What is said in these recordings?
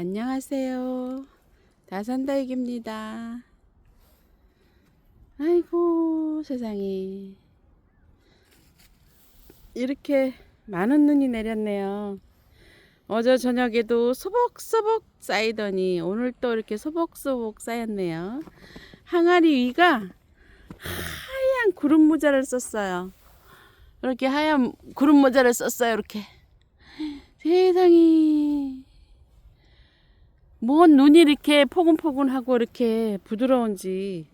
안녕하세요. 다산다육입니다. 아이고, 세상에. 이렇게 많은 눈이 내렸네요. 어제 저녁에도 소복소복 쌓이더니 오늘 또 이렇게 소복소복 쌓였네요. 항아리 위가 하얀 구름 모자를 썼어요. 이렇게 하얀 구름 모자를 썼어요. 이렇게. 세상에. 뭔 눈이 이렇게 포근포근하고 이렇게 부드러운지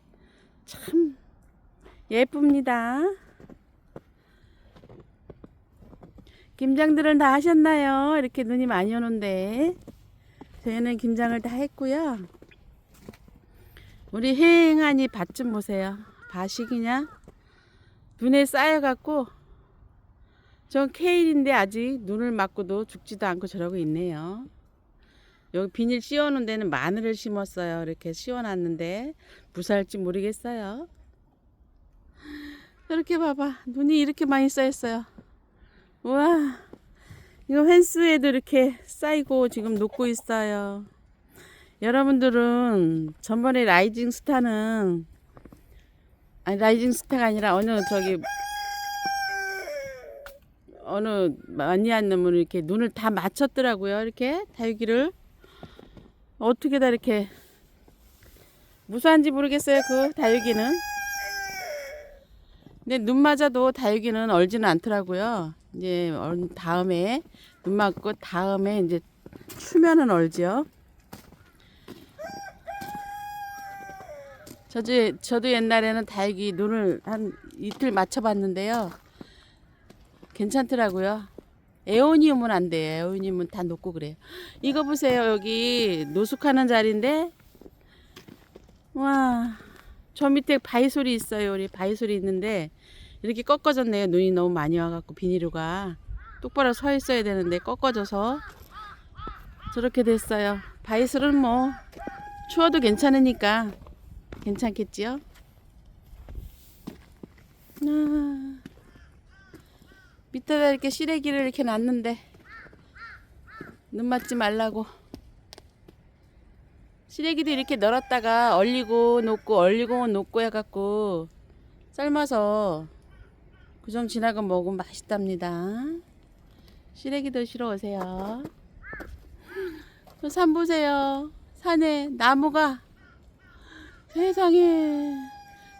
참 예쁩니다. 김장들은 다 하셨나요? 이렇게 눈이 많이 오는데 저희는 김장을 다 했고요. 우리 휑하니 밭 좀 보세요. 밭이 그냥 눈에 쌓여갖고 전 케일인데 아직 눈을 맞고도 죽지도 않고 저러고 있네요. 여기 비닐 씌워놓은 데는 마늘을 심었어요. 이렇게 씌워놨는데 무사할지 모르겠어요. 이렇게 봐봐. 눈이 이렇게 많이 쌓였어요. 우와. 이거 펜스에도 이렇게 쌓이고 지금 녹고 있어요. 여러분들은 전번에 라이징 스타는 아니 라이징 스타가 아니라 어느 저기 어느 많이 안 놈은 이렇게 눈을 다 맞췄더라고요. 이렇게 다육이를 어떻게 다 이렇게 무사한지 모르겠어요. 그 다육이는. 근데 눈 맞아도 다육이는 얼지는 않더라고요. 이제 얼 다음에 눈 맞고 다음에 이제 추면은 얼죠. 저도 저도 옛날에는 다육이 눈을 한 이틀 맞춰봤는데요. 괜찮더라고요. 에오니움은 안 돼요. 에오니움은 다 녹고 그래요. 이거 보세요. 여기 노숙하는 자리인데 와. 저 밑에 바위솔이 있어요. 우리 바위솔이 있는데 이렇게 꺾어졌네요. 눈이 너무 많이 와갖고 비닐루가 똑바로 서 있어야 되는데 꺾어져서 저렇게 됐어요. 바위솔은 뭐 추워도 괜찮으니까 괜찮겠지요? 아, 밑에다 이렇게 시래기를 이렇게 놨는데 눈 맞지 말라고 시래기도 이렇게 널었다가 얼리고 녹고 얼리고 녹고 해갖고 삶아서 구정 지나고 먹으면 맛있답니다. 시래기 드시러 오세요. 저산 보세요. 산에 나무가 세상에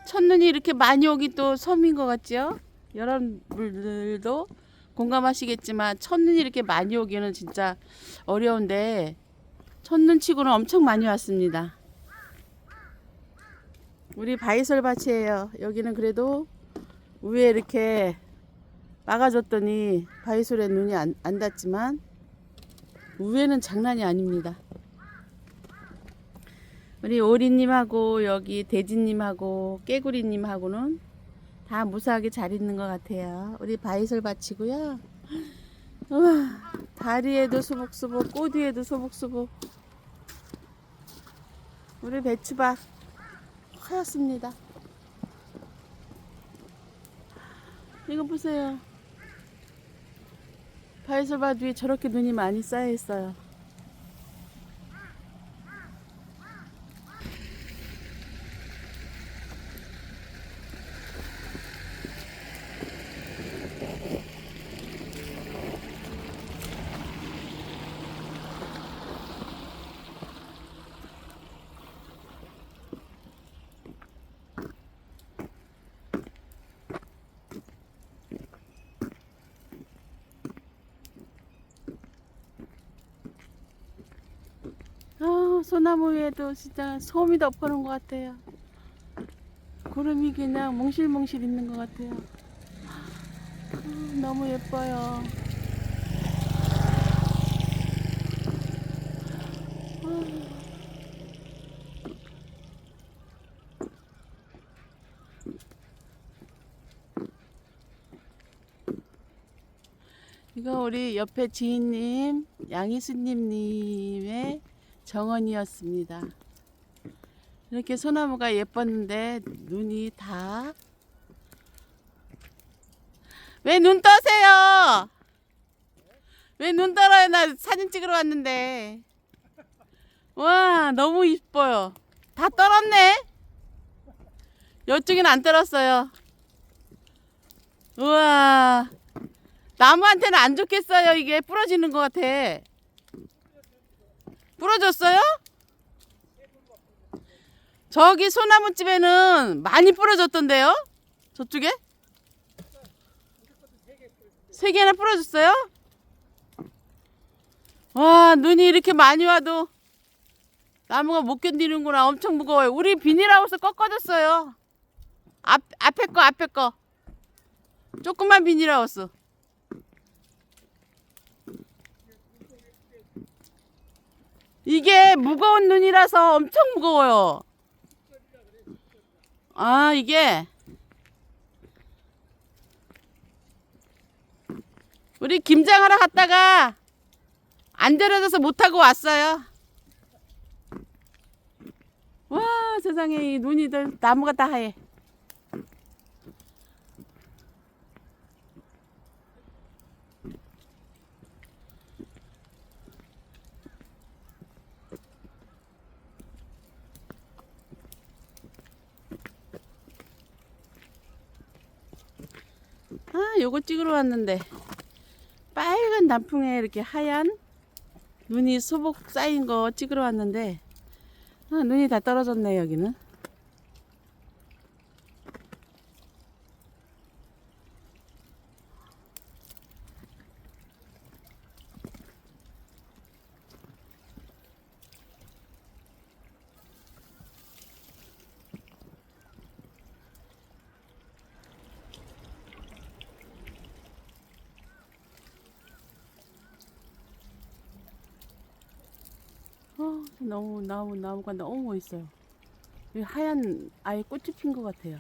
첫눈이 이렇게 많이 오기 또 섬인 것 같죠? 여러분들도 공감하시겠지만 첫눈이 이렇게 많이 오기는 진짜 어려운데 첫눈 치고는 엄청 많이 왔습니다. 우리 바이솔 밭이에요. 여기는 그래도 위에 이렇게 막아줬더니 바이솔에 눈이 안, 안 닿지만 위에는 장난이 아닙니다. 우리 오리님하고 여기 돼지님하고 깨구리님하고는 다 무사하게 잘 있는 것 같아요. 우리 바이솔 밭이고요. 우와, 다리에도 수복수복, 꼬뒤에도 수복수복. 우리 배추밭 하얗습니다. 이거 보세요. 바이솔밭 위에 저렇게 눈이 많이 쌓여 있어요. 아, 소나무 위에도 진짜 솜이 덮어놓은 것 같아요. 구름이 그냥 몽실몽실 있는 것 같아요. 아, 너무 예뻐요. 아. 이거 우리 옆에 지인님, 양희수님님의 정원이었습니다. 이렇게 소나무가 예뻤는데 눈이 다 왜 눈 떠세요? 왜 눈 떨어요? 나 사진 찍으러 왔는데. 와, 너무 이뻐요. 다 떨었네. 이쪽엔 안 떨었어요. 우와. 나무한테는 안 좋겠어요. 이게 부러지는 것 같아. 부러졌어요? 저기 소나무집에는 많이 부러졌던데요? 저쪽에? 세 개나 부러졌어요? 와, 눈이 이렇게 많이 와도 나무가 못 견디는구나. 엄청 무거워요. 우리 비닐하우스 꺾어졌어요. 앞, 앞에 거, 앞에 거. 조그만 비닐하우스. 이게 무거운 눈이라서 엄청 무거워요. 아, 이게. 우리 김장하러 갔다가 안 데려져서 못하고 왔어요. 와, 세상에, 이 눈이들, 나무가 다 하얘. 아, 요거 찍으러 왔는데 빨간 단풍에 이렇게 하얀 눈이 소복 쌓인 거 찍으러 왔는데 아, 눈이 다 떨어졌네 여기는. 어, 너무 나무 나무가 너무 멋있어요. 여기 하얀 아예 꽃이 핀 것 같아요.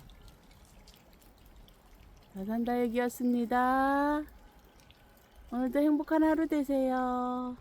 자산다육이었습니다. 오늘도 행복한 하루 되세요.